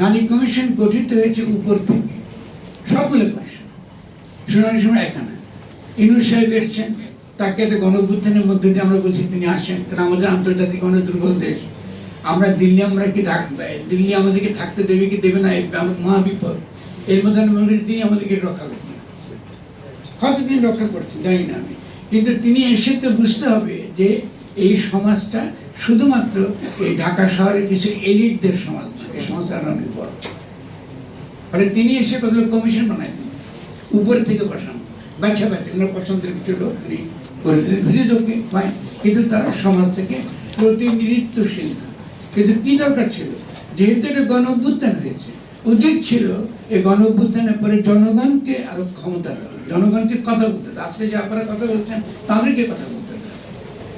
নারী কমিশন গঠিত হয়েছে উপর থেকে। সবগুলো কমিশন শুনানি সময় এখানে। ইনুর সাহেব এসছেন। তাকে একটা গণঅভ্যুত্থানের মধ্যে দিয়ে আমরা বলছি তিনি আসেন। কারণ আমাদের আন্তর্জাতিক অনেক দুর্বল দেশ। আমরা দিল্লি আমরা কি ডাক দিল্লি আমাদেরকে থাকতে দেবে কি দেবে না এই আমার মহাবিপদ এর মধ্যে আমি মনে করি তিনি আমাদেরকে রক্ষা করবেন হয়তো তিনি রক্ষা করছেন, জানি না আমি। কিন্তু তিনি এসে তো বুঝতে হবে যে এই সমাজটা শুধুমাত্র এই ঢাকা শহরে কিছু এলিটদের সমাজ, এই আরও অনেক বড়। ফলে তিনি এসে কতগুলো কমিশন বানাই দিন উপরে থেকে বসান। বাচ্চা বাচ্চা ওনার পছন্দের কিছু লোক উনি করে দিলেন ভিডিওকে ফাইন কিন্তু তারা সমাজ থেকে প্রতিনিধিত্বশীল। কিন্তু কি দরকার ছিল? যেহেতু এটা গণ অভ্যুত্থান হয়েছে উচিত ছিল এই গণ অভ্যুত্থানের পরে জনগণকে আরও ক্ষমতা জনগণকে কথা বলতে। আজকে যে আপনারা কথা বলছেন, তাদেরকে কথা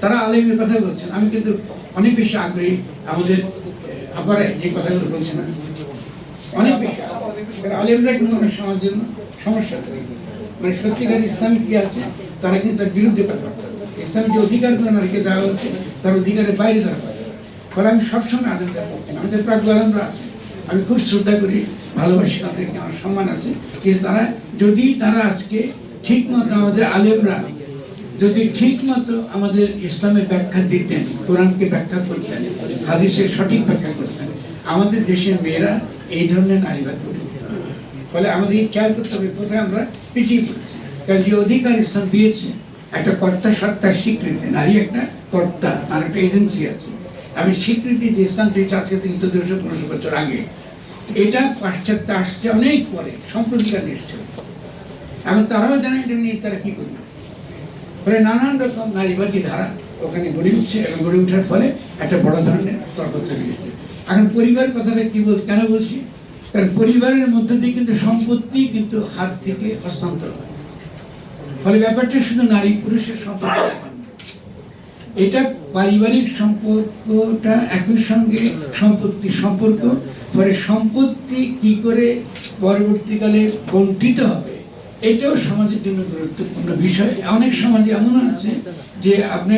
তারা আলেমের কথাই বলছেন। আমি কিন্তু অনেক বেশি আগ্রহী আমাদের আবার যে কথাগুলো বলছেন অনেক বেশি। আলেমরা কিন্তু অনেক সমাজের জন্য সমস্যা মানে সত্যিকার ইসলামিক কি আছে? তারা কিন্তু তার বিরুদ্ধে কথা। ইসলামিক যে অধিকারগুলো নারীকে দেওয়া হচ্ছে, তার অধিকারের বাইরে তারা কথা ফলে আমি সবসময় আনন্দ পাচ্ছি আমাদের প্রাক আনন্দ আছে। আমি খুব শ্রদ্ধা করি, ভালোবাসি তাদেরকে, আমার সম্মান আছে। যে তারা, যদি তারা আজকে ঠিক মতো আমাদের আলেমরা যদি ঠিক মতো আমাদের ইসলামের ব্যাখ্যা দিতেন, কোরআনকে ব্যাখ্যা করতেন হাদিসের সঠিক ব্যাখ্যা করতেন, আমাদের দেশের মেয়েরা এই ধরনের নারীবাদ করে ফলে আমাদেরকে খেয়াল করতে হবে কোথায় আমরা পিছিয়ে কারণ যে অধিকার ইসলাম দিয়েছে, একটা কর্তা সত্তার স্বীকৃতি, নারী একটা কর্তা, তার একটা এজেন্সি আছে। আমি স্বীকৃতি যে ইসলাম দিয়েছে আজকে থেকে চোদ্দশো পনেরোশো বছর আগে। এটা পাশ্চাত্য আসছে অনেক পরে সম্প্রতিকার নিশ্চয় এখন তারাও জানে এটা নিয়ে তারা কি করবে ফলে নানান রকম নারীবাদী ধারা ওখানে গড়ে উঠছে এবং গড়ে ওঠার ফলে একটা বড় ধরনের তর্ক তৈরি হয়েছে। এখন পরিবার কথাটা কি বল, কেন বলছি? কারণ পরিবারের মধ্যে দিয়ে কিন্তু সম্পত্তি কিন্তু হাত থেকে হস্তান্তর হয়। ফলে ব্যাপারটা শুধু নারী পুরুষের সম্পর্ক এটা পারিবারিক সম্পর্কটা একই সঙ্গে সম্পত্তি সম্পর্ক। পরে সম্পত্তি কি করে পরবর্তীকালে বন্টিত হবে এটাও সমাজের জন্য গুরুত্বপূর্ণ বিষয়। অনেক সমাজে এমন আছে যে আপনি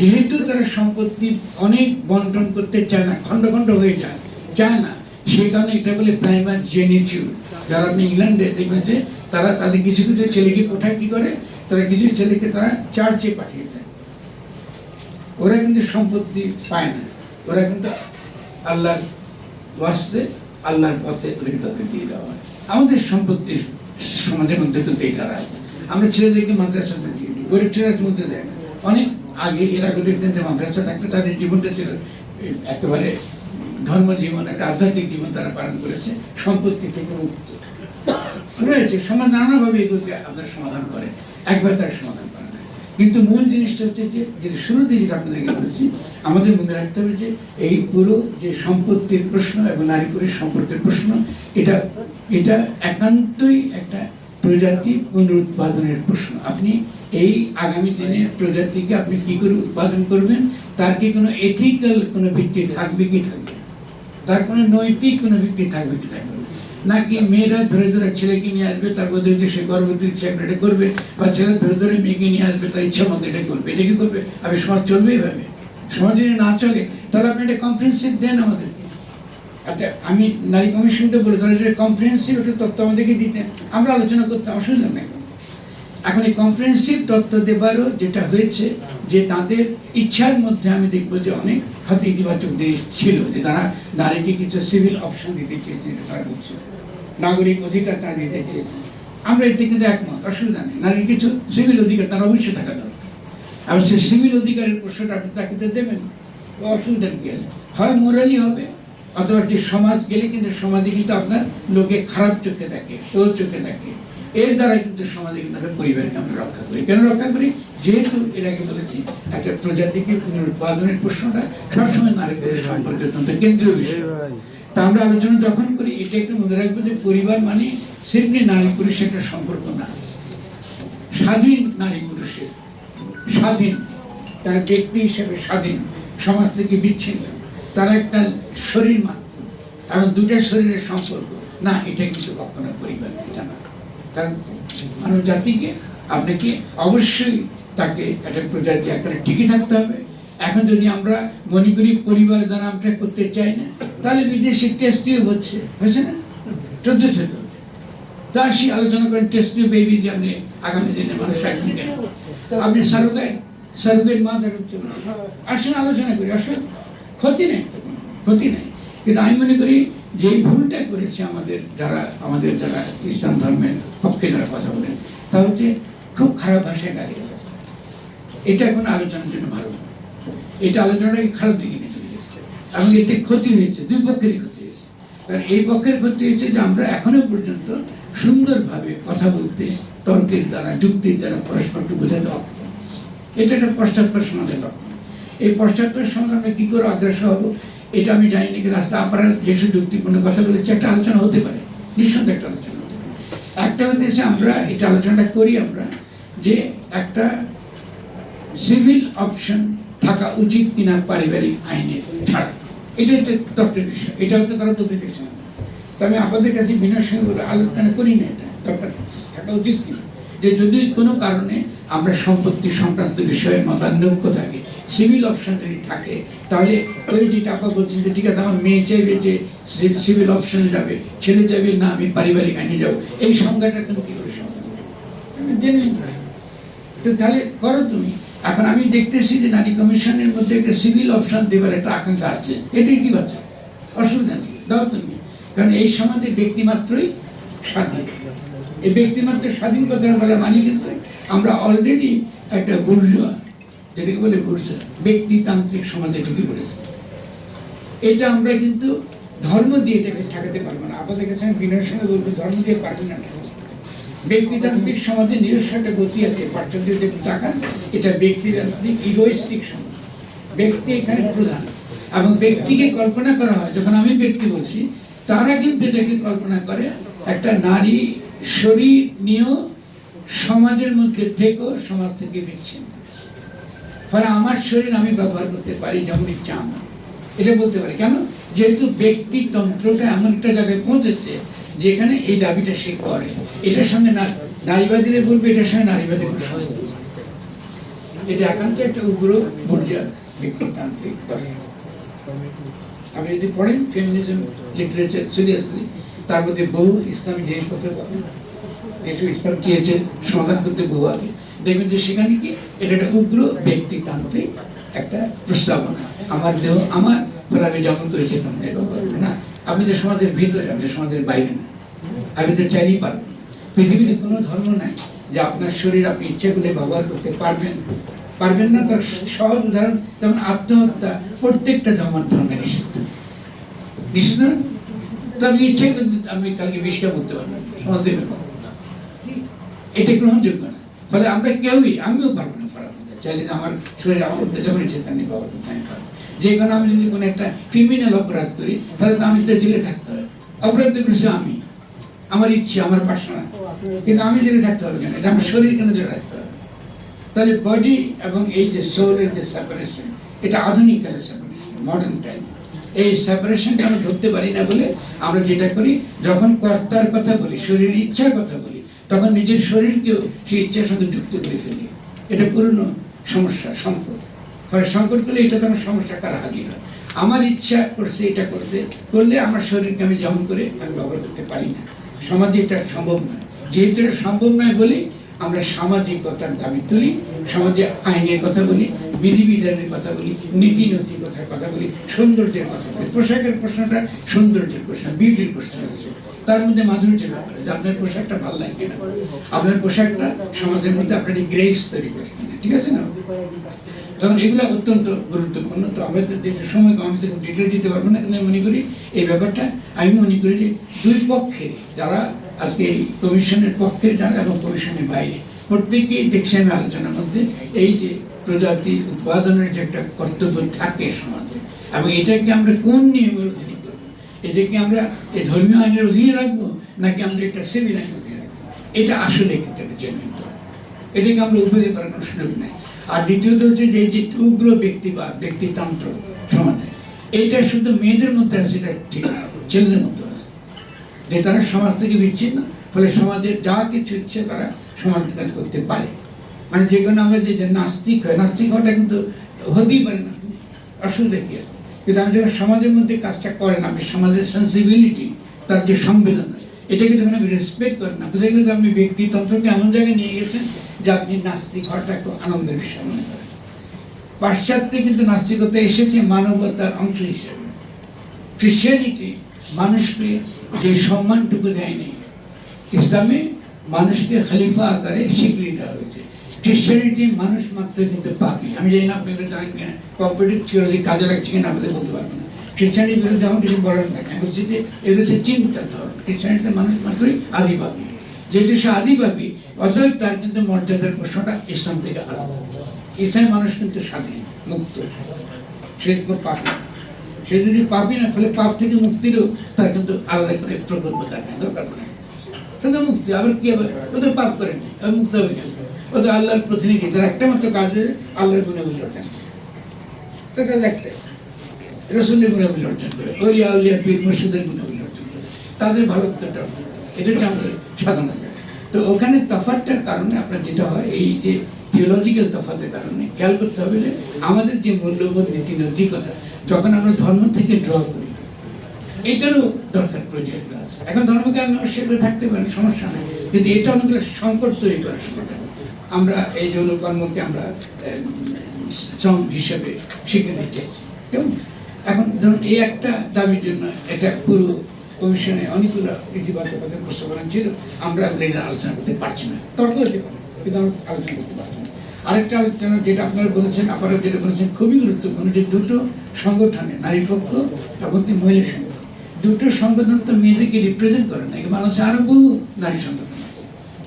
যেহেতু তারা সম্পত্তি অনেক বন্টন করতে চায় না, খণ্ড খণ্ড হয়ে যায়, চায় না, সেই কারণে এটা বলে প্রাইমার জেনিটিউড যারা আপনি ইংল্যান্ডে দেখবেন যে তারা তাদের কিছু কিছু ছেলেকে কোথায় কি করে, তারা কিছু ছেলেকে তারা চার্চে পাঠিয়ে দেয়। ওরা কিন্তু সম্পত্তি পায় না। ওরা কিন্তু আল্লাহর আল্লাহর পথে তাদের দিয়ে দেওয়া হয়। আমাদের সম্পত্তির সমাজের মধ্যে তো এই দাঁড়ায় আমরা ছেলেদেরকে মাদ্রাসাতে দিয়ে দিই। গরিব ছেলের মধ্যে দেখ অনেক আগে, এর আগে দেখতেন যে মাদ্রাসা থাকলে তাদের জীবনটা ছিল একেবারে ধর্ম জীবন, একটা আধ্যাত্মিক জীবন তারা পালন করেছে, সম্পত্তি থেকে মুক্ত। রয়েছে। সমাজ নানাভাবে এগুলোকে আপনার সমাধান করে। একবার তার সমাধান করে। না কিন্তু মূল জিনিসটা হচ্ছে যে, যেটা শুরুতে যেটা আপনাদেরকে বলেছি, আমাদের মনে রাখতে হবে যে, এই পুরো যে সম্পত্তির প্রশ্ন এবং নারী পুরুষ সম্পর্কের প্রশ্ন, এটা এটা একান্তই একটা প্রজাতি পুনরুৎপাদনের প্রশ্ন আপনি এই আগামী দিনের প্রজাতিকে আপনি কি করে উৎপাদন করবেন, তার কি কোনো এথিক্যাল কোনো ভিত্তি থাকবে কি থাকবে তার কোনো নৈতিক কোনো ভিত্তি থাকবে কি থাকবে? নাকি মেয়েরা ধরে ধরে ছেলেকে নিয়ে আসবে তারপর যদি সে গর্ভবতী ইচ্ছা এটা করবে, বা ছেলে ধরে ধরে মেয়েকে নিয়ে আসবে, তার ইচ্ছা মতো এটা করবে, এটা কি করবে? আমি সমাজ চলবে এইভাবে সমাজ যদি না চলে, তাহলে আপনি একটা কম্প্রিহেন্সিভ দেন আমাদের। একটা আমি নারী কমিশনটা বলে যদি কম্প্রিহেন্সিভ একটা তত্ত্ব আমাদেরকে দিতেন, আমরা আলোচনা করতাম, অসুবিধা নেই। এখন এই কম্প্রিহেন্সিভ তত্ত্ব দেবারও যেটা হয়েছে, যে তাদের ইচ্ছার মধ্যে আমি দেখব যে অনেক হয়তো ইতিবাচক জিনিস ছিল, যে তারা নারীকে কিছু সিভিল অপশন দিতে চেয়েছে, যেটা তারা বলছে। নাগরিক অধিকার তারা দিতে চেয়েছে। আমরা এতে কিন্তু একমত, অসুবিধা নেই। নারীর কিছু সিভিল অধিকার তারা অবশ্যই থাকা দরকার। আর সেই সিভিল অধিকারের প্রশ্নটা আপনি তাকে তো দেবেন, ও অসুবিধা কি আছে? হয় মোরালি হবে, অথবা যে সমাজ গেলে কিন্তু সমাজে কিন্তু আপনার লোকে খারাপ চোখে দেখে, তোর চোখে দেখে। এর দ্বারা কিন্তু সমাজে কিন্তু আমরা পরিবারকে আমরা রক্ষা করি। কেন রক্ষা করি? যেহেতু এর আগে বলেছি একটা প্রজাতিকে পুনরুৎপাদনের প্রশ্নটা সবসময় নারী পুরুষ সম্পর্কে অত্যন্ত কেন্দ্রীয় বিষয়। তা আমরা আলোচনা যখন করি এটা একটু মনে রাখব যে পরিবার মানে সিম্পলি নারী পুরুষের একটা সম্পর্ক না। স্বাধীন নারী পুরুষের। স্বাধীন। তার ব্যক্তি হিসেবে স্বাধীন। সমাজ থেকে বিচ্ছিন্ন। তারা একটা শরীর মাত্র। এবং দুটা শরীরের সম্পর্ক। না এটা কিন্তু কখনো পরিবার এটা না। কারণ মানব জাতিকে আপনাকে অবশ্যই তাকে একটা প্রজাতি আকারে টিকে থাকতে হবে। এখন যদি আমরা মনে করি পরিবার দ্বারা আমরা করতে চাই না তাহলে বিদেশে টেস্টিও হচ্ছে হয়েছে না? চলতেছে তো তা সেই আলোচনা করেন টেস্টিও বেবি দিয়ে আপনি আগামী দিনে মানুষ আপনি সারোগাই সারোগের মা দাঁড়াচ্ছে আসুন আলোচনা করি। আসুন ক্ষতি নেই। ক্ষতি নেই। কিন্তু আমি মনে করি যে ভুলটা করেছে আমাদের যারা আমাদের যারা ইসলাম ধর্মের পক্ষে যারা কথা বলেন তা হচ্ছে খুব খারাপ ভাষায় গালি এটা কোনো আলোচনার জন্য ভালো। এটা আলোচনাটাকে খারাপ দিকে নিয়ে চলে যাচ্ছে এবং এতে ক্ষতি হয়েছে, দুই পক্ষেরই ক্ষতি হয়েছে। কারণ এই পক্ষের ক্ষতি হয়েছে যে আমরা এখনও পর্যন্ত সুন্দরভাবে কথা বলতে, তর্কের দ্বারা, যুক্তির দ্বারা পরস্পরকে বোঝাতে অক্ষম। এটা একটা পশ্চাৎপদ সমাজের লক্ষণ। এই পশ্চাৎপদ সমাজ আমরা কি করে অগ্রসর হব? এটা আমি জানি না কিন্তু আজকে আপনারা যেসব যুক্তিপূর্ণ কথা বলেছে একটা আলোচনা হতে পারে। নিঃসন্দেহে একটা আলোচনা হতে পারে। একটা হতেছে আমরা এটা আলোচনাটা করি আমরা যে একটা সিভিল অপশন থাকা উচিত কিনা পারিবারিক আইনে ছাড়া। এটা একটা তত্ত্বের বিষয়। এটা হতে তারা বলতে চাইছে না তবে আমাদের কাছে বিনয়ের সঙ্গে বলে আলোচনা করি না এটা। দরকার থাকা উচিত কিনা। যে যদি কোনো কারণে আমরা সম্পত্তি সংক্রান্ত বিষয়ে মতানৈক্য থাকে সিভিল অপশন যদি থাকে, তাহলে ওই যে টাকা বলছেন যে, ঠিক আছে, আমার মেয়ে চাইবে যে সিভিল অপশন যাবে, ছেলে যাবে না, আমি পারিবারিক আইনে যাব। এই সংজ্ঞাটা তুমি কি করে জেনে তো তাহলে করো তুমি। এখন আমি দেখতেছি যে নারী কমিশনের মধ্যে একটা সিভিল অপশন দেবার একটা আকাঙ্ক্ষা আছে। এটাই কি বাচ্চা? অসুবিধা নেই, দাও তুমি। কারণ এই সমাজে ব্যক্তিমাত্রই স্বাধীন। এই ব্যক্তিমাত্র স্বাধীন কথাটা বলে মানি কিন্তু আমরা অলরেডি একটা বুর্জুয়া যেটাকে বলে ব্যক্তিতান্ত্রিক সমাজে ঢুকে পড়েছি। এটা আমরা কিন্তু ধর্ম দিয়ে এটাকে ঠেকাতে পারব না। আপনাদের কাছে আমি বিনয়ের সঙ্গে বলব, ধর্ম দিয়ে পারবে না ব্যক্তিতান্ত্রিক সমাজে নিজস্ব একটা গতি আছে পাশ্চাত্য যে তাকান, এটা ব্যক্তিতান্ত্রিক ইগোইস্টিক সমাজ। ব্যক্তি এখানে প্রধান। এবং ব্যক্তিকে কল্পনা করা হয়, যখন আমি ব্যক্তি বলছি, তারা কিন্তু এটাকে কল্পনা করে, একটা নারী শরীর নিয়েও সমাজের মধ্যে থেকেও সমাজ থেকে বিচ্ছিন্ন। ফলে আমার শরীর আমি ব্যবহার করতে পারি যেমন ইচ্ছা আমার এটা বলতে পারি। কেন? যেহেতু ব্যক্তিতন্ত্রটা এমন একটা জায়গায় পৌঁছেছে যেখানে এই দাবিটা সে করে। এটার সঙ্গে নারীবাদীরা বলবে, এটার সঙ্গে নারীবাদী এটা একান্ত একটা উগ্র বর্জার ব্যক্তিতান্ত্রিক আপনি যদি পড়েন ফেমিনিজম লিটারেচার সিরিয়াসলি তার মধ্যে বহু ইসলামী জিনিসপত্র পাবেন। যেসব ইসলাম চেয়েছেন সমাধান করতে বহু আগে। দেখবেন যে সেখানে কি এটা একটা উগ্র ব্যক্তিতান্ত্রিক একটা প্রস্তাবনা। আমার দেহ, আমার ফলে আমি যখন করেছি তেমন এরকম না। আপনি তো সমাজের ভিতরে আপনি সমাজের বাইরে না। আমি তো চাইলেই পারবেন পৃথিবীতে কোনো ধর্ম নাই যে আপনার শরীর আপনি ইচ্ছে করলে ব্যবহার করতে পারবেন। পারবেন না তার সহজ উদাহরণ, যেমন আত্মহত্যা প্রত্যেকটা ধর্মের ধর্মে নিষিদ্ধ। নিষিদ্ধ তো আমি ইচ্ছে করে আমি কালকে বিষটা করতে পারব। সমাজ এটা গ্রহণযোগ্য না। ফলে আমরা কেউই, আমিও পারব না মধ্যে। চাইলে আমার শরীর আমার যেমন ইচ্ছে ব্যবহার করতে আমি পারব যে কোনো আমি যদি কোনো একটা ক্রিমিনাল অপরাধ করি, তাহলে তো আমি তো জেলে থাকতে হবে। অপরাধ তো করেছি আমি। আমার ইচ্ছে, আমার পাশনা কিন্তু আমি জেলে থাকতে হবে কেন? এটা আমার শরীর কেন জেলে রাখতে হবে? তাহলে বডি এবং এই যে সোলের যে সেপারেশন এটা আধুনিক কালের সেপারেশন মডার্ন টাইম এই সেপারেশনটা আমি ধরতে পারি না বলে আমরা যেটা করি, যখন কর্তার কথা বলি, শরীরের ইচ্ছার কথা বলি তখন নিজের শরীরকেও সেই ইচ্ছার সাথে যুক্ত করে ফেলি। এটা পুরনো সমস্যা, সংকট। ফলে সংকট করলে এটা তো আমার সমস্যা, কার হাজির হয় আমার ইচ্ছা করছে এটা করতে, করলে আমার শরীরকে আমি যেমন করে আমি ব্যবহার করতে পারি না। সমাজে এটা সম্ভব নয়। যেহেতু এটা সম্ভব নয় বলে আমরা সামাজিকতার দাবি তুলি, সমাজে আইনের কথা বলি, বিধিবিধানের কথা বলি নীতি নৈতিকতার কথা বলি, সৌন্দর্যের কথা বলি। পোশাকের প্রশ্নটা সৌন্দর্যের প্রশ্ন, বিউটির প্রশ্ন আছে। তার মধ্যে মাধুর্যের ব্যাপার আছে আপনার পোশাকটা ভালো লাগে কিনা আপনার পোশাকটা সমাজের মধ্যে আপনার গ্রেস তৈরি করে ঠিক আছে না? তখন এগুলো অত্যন্ত গুরুত্বপূর্ণ, তো তো যে সময় আমি তো ডিটেল দিতে পারব না, কিন্তু মনে করি এই ব্যাপারটা, আমি মনে করি যে দুই পক্ষে যারা আজকে এই কমিশনের পক্ষে যারা এবং কমিশনের বাইরে, প্রত্যেকেই দেখছি আমি আলোচনার মধ্যে এই যে প্রজাতি উৎপাদনের যে একটা কর্তব্য থাকে সমাজে, এবং এটাকে আমরা কোন নিয়মের করব আমরা এই ধর্মীয় আইনের অধীনে রাখব, নাকি আমরা এটা সিভিল আইনের অধীনে রাখব? এটা আসলে কিন্তু একটা জেনুইন এটাকে আমরা উপযোগ করার কোনো সুযোগ নেই। আর দ্বিতীয়ত হচ্ছে যে যে উগ্র ব্যক্তিবাদ ব্যক্তিতন্ত্র সমাজে, এটা শুধু মেয়েদের মধ্যে আছে, এটা ঠিক ছেলেদের মধ্যে আছে। যে তারা সমাজ থেকে বিচ্ছিন্ন, ফলে সমাজের যা কিছু ইচ্ছে তারা সমাজ কাজ করতে পারে। মানে যে কোনো আমরা যে নাস্তিক হয়, নাস্তিক হওয়াটা কিন্তু হতেই পারে না। অসুবিধা কি? কিন্তু আমি যখন সমাজের মধ্যে কাজটা করেন, আপনি সমাজের সেন্সিবিলিটি তার যে সংবেদনা এটাকে যখন আপনি রেসপেক্ট করেন আপনি যে আপনি ব্যক্তিতন্ত্রকে এমন জায়গায় নিয়ে গেছেন যে আপনি নাস্তিক হওয়াটা একটু আনন্দের বিষয় মনে করেন। পাশ্চাত্যে কিন্তু নাস্তিকতা এসেছে মানবতার অংশ হিসেবে। ক্রিশ্চিয়ানিটি মানুষকে যে সম্মানটুকু দেয়নি, ইসলামে মানুষকে খলিফা আকারে স্বীকৃতি দেওয়া হয়েছে। ক্রিশ্চিয়ানিটি মানুষ মাত্র কিন্তু পাপি। আমি জানি না আপনাদের জানেন কিনা কম্পিটিভ থিওরি কাজে লাগছে কিনা আমাদের বলতে পারব না। খ্রিস্টানির বিরুদ্ধে আমার কিছু বলার নাই। আমি বলছি যে এগুলো হচ্ছে চিন্তার ধরন খ্রিস্টানিতে মানুষ মাত্রই আদিপাপি যেহেতু সে আদিপাপি অতএব তার কিন্তু মর্যাদার প্রশ্নটা ইসলাম থেকে আলাদা। ইসলামে মানুষ কিন্তু স্বাধীন, মুক্ত। সে খুব পাপি। সে যদি পাপি না ফলে পাপ থেকে মুক্তিরও তার কিন্তু আলাদা করে প্রকল্প তার দরকার নেই। শুধু মুক্তি, আবার কি আবার? ও তো পাপ করেনি মুক্ত হবে গেছে ও তো আল্লাহর প্রতিনিধি। তার একটা মাত্র কাজ আল্লাহর গুণাবলী অর্জন করা। তার কাজ একটাই রসুলের গুণাবলী অর্জন করে। ওলিয়া উলিয়া, পীর, মুর্শিদের গুণাবলী অর্জন করে। তাদের ভালোত্বটা এটা আমাদের সাধনা যায় তো ওখানে তফাৎটার কারণে আপনার যেটা হয়, এই যে থিওলজিক্যাল তফাতের কারণে খেয়াল করতে হবে যে আমাদের যে মূল্যবোধ, নীতি, নৈতিকতা, যখন আমরা ধর্ম থেকে ড্র করি, এটারও দরকার প্রয়োজন আছে। এখন ধর্মকে আমি সেগুলো থাকতে পারি সমস্যা নেই। কিন্তু এটা অনেকগুলো সংকট তৈরি করার সময় আমরা এই যৌন কর্মকে আমরা শ্রম হিসেবে স্বীকৃতি চাইছি কেমন এখন ধরুন এই একটা দাবির জন্য এটা পুরো কমিশনে অনেকগুলো ইতিবাচকতার প্রস্তাবনা ছিল, আমরা নিয়ে আলোচনা করতে পারছি না। তর্ক হতে পারে, কিন্তু আমরা আলোচনা করতে পারছি না। আরেকটা আলোচনা যেটা আপনারা বলেছেন, আপনারা যেটা বলেছেন খুবই গুরুত্বপূর্ণ, যে দুটো সংগঠনে, নারী পক্ষ এবং মহিলা সংগঠন, দুটো সংগঠন তো মেয়েদেরকে রিপ্রেজেন্ট করে না মানুষ আরও বহু নারী সংগঠন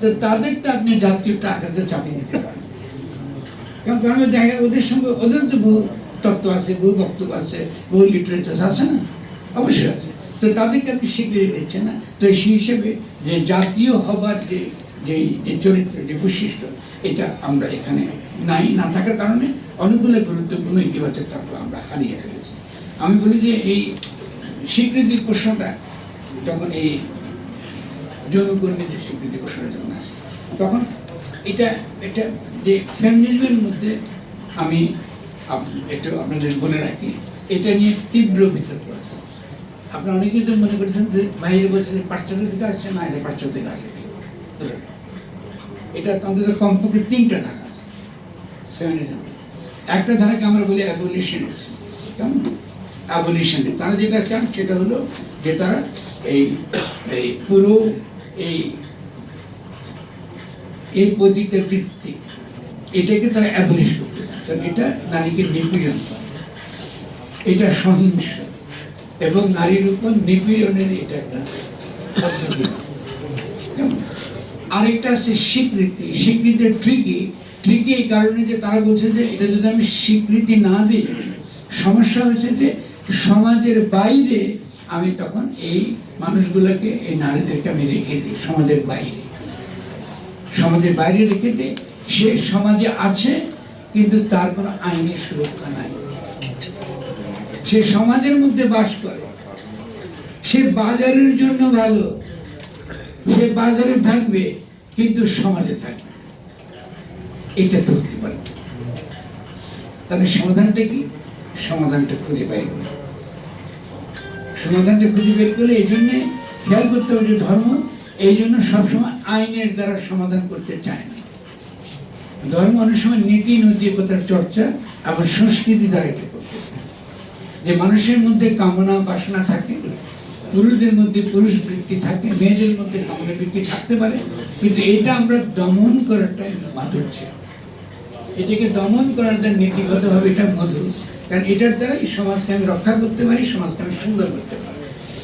তো তাদেরটা আপনি জাতীয়টা আকাশে চাপিয়ে দিতে পারেন। কারণ তাহলে দেখা ওদের সঙ্গে, ওদের তো বহু তত্ত্ব আছে, বহু বক্তব্য আছে, বহু লিটারেচার আছে না? অবশ্যই আছে। তো তাদেরকে আপনি স্বীকৃতি দিচ্ছেন না? তো সেই হিসেবে যে জাতীয় হবার যে যে যে চরিত্র, যে বৈশিষ্ট্য, এটা আমরা এখানে নাই, না থাকার কারণে অনেকগুলো গুরুত্বপূর্ণ ইতিবাচক তত্ত্ব আমরা হারিয়ে ফেলেছি। আমি বলি যে এই স্বীকৃতির প্রশ্নটা যখন এই যৌনকর্মীদের স্বীকৃতি যখন আসে। তখন এটা এটা যে ফেমিনিজমের মধ্যে আমি একটু আপনাদের বলে রাখি, এটা নিয়ে তীব্র বিতর্ক আছে। আপনারা অনেকেই তো মনে করছেন যে বাইরে বলছে যে পাশ্চাত্য থেকে আসছে, না, এটা পাশ্চাত্য থেকে আসে এটা অন্তত কমপক্ষে তিনটা ধারা আছে। ফেমিনিজম একটা ধারাকে আমরা বলি অ্যাবলিশনিস্ট কেমন? অ্যাবলিশন তারা যেটা চান সেটা হলো যে তারা এই এই পুরো এই এই এটাকে তারা করতে এটা নারীকে নিপীড়ন এটা এবং নারীর উপর নিপীড়নের এটা একটা আরেকটা আছে স্বীকৃতি। স্বীকৃতির ট্রিকি ট্রিকি এই কারণে যে তারা বলছে যে এটা যদি আমি স্বীকৃতি না দিই, সমস্যা হচ্ছে যে সমাজের বাইরে আমি তখন এই মানুষগুলোকে, এই নারীদেরকে আমি রেখে দিই সমাজের বাইরে। সমাজের বাইরে রেখে দিই, সে সমাজে আছে, কিন্তু তার কোনো আইনি সুরক্ষা নাই। সে সমাজের মধ্যে বাস করে। সে বাজারের জন্য ভালো, সে বাজারে থাকবে, কিন্তু সমাজে থাকবে এটা তো হতে পারে। তাহলে সমাধানটা কি? সমাধানটা খুঁজে করি সমাধানটা খুঁজে বের করলে এই জন্যে খেয়াল করতে হবে যে ধর্ম এই জন্য সবসময় আইনের দ্বারা সমাধান করতে চায় না। ধর্ম অনেক সময় নীতি নৈতিকতার চর্চা আবার সংস্কৃতি দ্বারা এটা করতে চায়। যে মানুষের মধ্যে কামনা বাসনা থাকে, পুরুষদের মধ্যে পুরুষ বৃত্তি থাকে, মেয়েদের মধ্যে কামনা বৃত্তি থাকতে পারে, কিন্তু এটা আমরা দমন করাটাই মাধুর্য। এটাকে দমন জন্য নীতিগতভাবে এটা মধুর। কারণ এটার দ্বারাই সমাজকে আমি রক্ষা করতে পারি, সমাজকে আমি সুন্দর করতে পারি।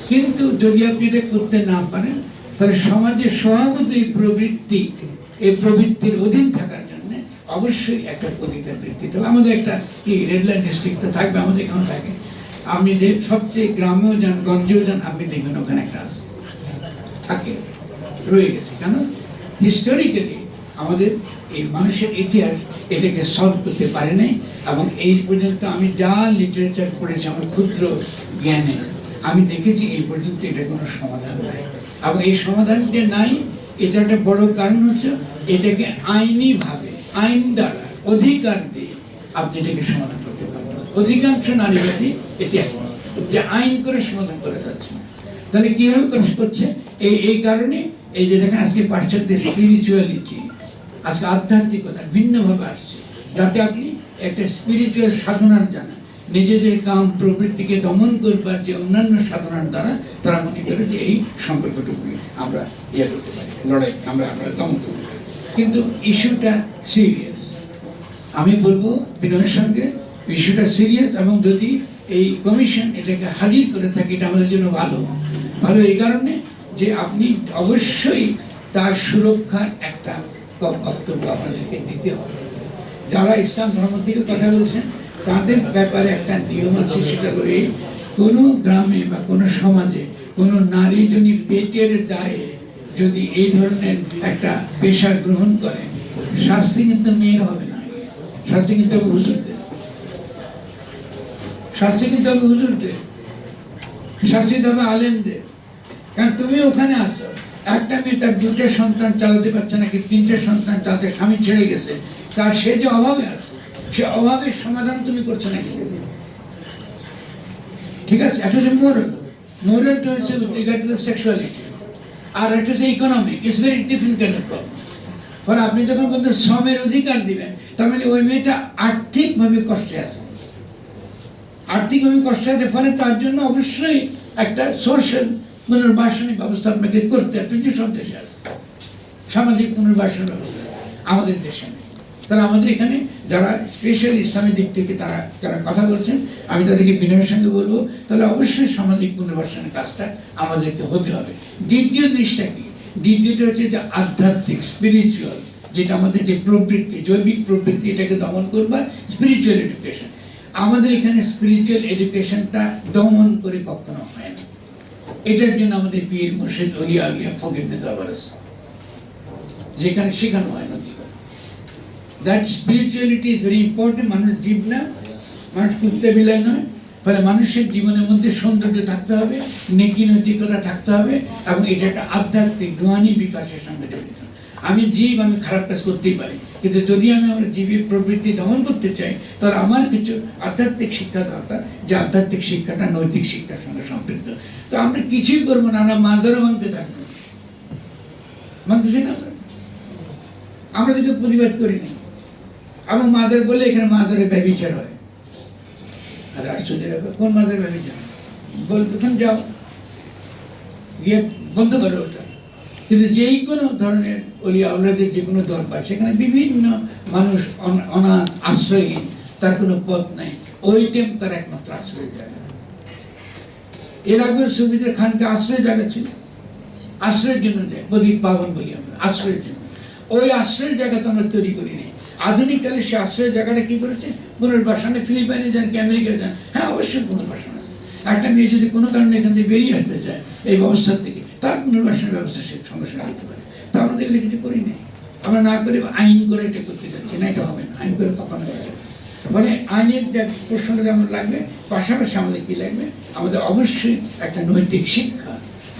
কিন্তু যদি আপনি এটা করতে না পারেন, তাহলে সমাজের স্বভাবত এই প্রবৃত্তি, এই প্রবৃত্তির অধীন থাকার জন্য অবশ্যই একটা পতিতার বৃত্তি তবে আমাদের একটা কি রেড লাইন ডিস্ট্রিক্ট তো থাকবে, আমাদের এখানে থাকে। আপনি যে সবচেয়ে গ্রামেও যান গঞ্জেও যান আপনি দেখবেন ওখানে একটা আছে। থাকে। রয়ে গেছে। কেন? হিস্টোরিক্যালি আমাদের এই মানুষের ইতিহাস এটাকে সলভ করতে পারে নাই এবং এই পর্যন্ত আমি যা লিটারেচার পড়েছি আমার ক্ষুদ্র জ্ঞানে, আমি দেখেছি এই পর্যন্ত এটা কোনো সমাধান নাই। এবং এই সমাধান যে নাই, এটা একটা বড় কারণ হচ্ছে এটাকে আইনিভাবে আইন দ্বারা, অধিকার দিয়ে আপনি এটাকে সমাধান করতে অধিকাংশ নারীবাদী এটি একমত যে আইন করে সমাধান করা যাচ্ছে তাহলে কীভাবে করছে? এই এই কারণে এই যে দেখেন আজকে পাশ্চাত্যের স্পিরিচুয়ালিটি আজকে আধ্যাত্মিকতা ভিন্নভাবে আসছে। যাতে আপনি একটা স্পিরিচুয়াল সাধনার জানা নিজেদের কাম, প্রবৃত্তিকে দমন করবার যে অন্যান্য সাধনার দ্বারা তারা মনে করে যে এই সম্পর্কটুকু আমরা ইয়ে করতে পারি, লড়াই আমরা আমরা দমন করতে পারি। কিন্তু ইস্যুটা সিরিয়াস আমি বলব, বিনয়ের সঙ্গে ইস্যুটা সিরিয়াস এবং যদি এই কমিশন এটাকে হাজির করে থাকে, এটা আমাদের জন্য ভালো। ভালো এই কারণে যে আপনি অবশ্যই তার সুরক্ষার একটা বক্তব্য আপনাদেরকে দিতে হবে। যারা ইসলাম ধর্ম থেকে কথা বলছেন, তাদের ব্যাপারে একটা নিয়ম আছে, সেটা হলো এই, কোনো গ্রামে বা কোনো সমাজে কোনো নারী যদি পেটের দায়ে যদি এই ধরনের একটা পেশা গ্রহণ করে, শাস্তি কিন্তু মেয়ের হবে না। শাস্তি কিন্তু হবে হুজুরদের। শাস্তি কিন্তু হবে হুজুরদের। শাস্তি হবে আলেমদের। কারণ তুমি ওখানে আসো একটা মেয়ে তার দুটো সন্তান চালাতে পারছে নাকি, তিনটে সন্তান চালাতে, স্বামী ছেড়ে গেছে, তার সে যে অভাবে আছে, সে অভাবের সমাধান তুমি করছ নাকি? ঠিক আছে একটা হচ্ছে মোরাল মোরালটা হচ্ছে রিগার্ড সেক্সুয়ালিটি আর একটা হচ্ছে economic it's very different kind of problem ফলে আপনি যখন বলতে শ্রমের অধিকার দিবেন, তার মানে ওই মেয়েটা আর্থিকভাবে কষ্টে আছে। আর্থিকভাবে কষ্ট আছে, ফলে তার জন্য অবশ্যই একটা সোশ্যাল পুনর্বাসনের ব্যবস্থা আপনাকে করতে হবে, যে সব দেশে আছে। সামাজিক পুনর্বাসনের ব্যবস্থা আমাদের দেশে নেই। তাহলে আমাদের এখানে যারা স্পেশাল ইসলামের দিক থেকে তারা, যারা কথা বলছেন, আমি তাদেরকে বিনয়ের সঙ্গে বলব, তাহলে অবশ্যই সামাজিক পুনর্বাসনের কাজটা আমাদেরকে হতে হবে। দ্বিতীয় জিনিসটা কি? দ্বিতীয়টা হচ্ছে যে আধ্যাত্মিক স্পিরিচুয়াল যেটা আমাদের যে প্রবৃত্তি, জৈবিক প্রবৃত্তি, এটাকে দমন করবা স্পিরিচুয়াল এডুকেশন আমাদের এখানে স্পিরিচুয়াল এডুকেশনটা দমন করে কখনো হয় এটার জন্য আমাদের পীর মুর্শিদ অলিয়া আলিয়া ফকিরদের দরবার আছে যেখানে শেখানো হয় নদী that spirituality is very important মানুষ জীব না, মানুষ কুত্তে বিলাই নয়। ফলে মানুষের জীবনের মধ্যে সৌন্দর্য থাকতে হবে নেকি নৈতিকতা থাকতে হবে এবং এটা একটা আধ্যাত্মিক রুহানি বিকাশের সঙ্গে জড়িত। আমি জীব আমি খারাপ কাজ করতেই পারি। কিন্তু যদি আমি আমার জীবের প্রবৃত্তি দমন করতে চাই তাহলে আমার কিছু আধ্যাত্মিক শিক্ষা দরকার যে আধ্যাত্মিক শিক্ষাটা নৈতিক শিক্ষার সঙ্গে সম্পৃক্ত। তো আমরা কিছুই করব না আমরা মাদারও ভাঙতে থাকব মানতেছি না আমরা? আমরা কিন্তু প্রতিবাদ করিনি। এবং মাদার বলে এখানে মাদারের ব্যবচার হয়। আর আশ্চর্য ব্যাপার, কোন মাদারের ব্যবচার? ওখানে যাও। গিয়ে বন্ধ করো ওটা। কিন্তু যেই কোনো ধরনের অলি আউলাদের যে কোনো দরবার সেখানে বিভিন্ন মানুষ অনাথ আশ্রয়হীন তার কোনো পথ নেই। ওই টাইম তার একমাত্র আশ্রয় জায়গা। এর আগে সুবিধা খানকে আশ্রয় জায়গা ছিল। আশ্রয়ের জন্য দেয় প্রদীপ পাবন বলি আমরা, আশ্রয়ের জন্য। ওই আশ্রয়ের জায়গা তো আমরা তৈরি করিনি আধুনিক কালে সে আশ্রয়ের জায়গাটা কি করেছে? পুনর্বাসনে ফিলিপাইনে যান কি আমেরিকা যান? হ্যাঁ অবশ্যই পুনর্বাসন। আছে একটা মেয়ে যদি কোনো কারণে এখান থেকে বেরিয়ে আসতে চায়, এই ব্যবস্থা থেকে। তার পুনর্বাসনের ব্যবস্থা সে সমস্যা করতে পারে। তা আমরা দেখলে কিছু করি নাই। আমরা না করে আইন করে এটা করতে যাচ্ছি না, এটা হবে না। আইন করে কখনো মানে আইনের যে প্রশ্নটা যেমন লাগবে, পাশাপাশি আমাদের কি লাগবে? আমাদের অবশ্যই একটা নৈতিক শিক্ষা,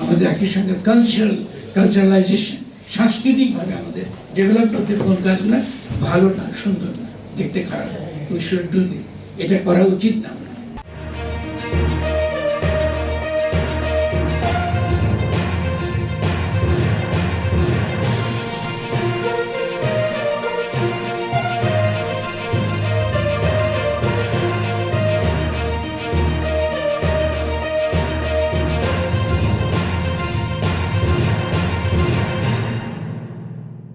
আমাদের একই সঙ্গে কালচারাল কালচারালাইজেশন সাংস্কৃতিকভাবে আমাদের ডেভেলপ করতে কোন কাজগুলো ভালো না, সুন্দর না, দেখতে খারাপ উই এটা করা উচিত না।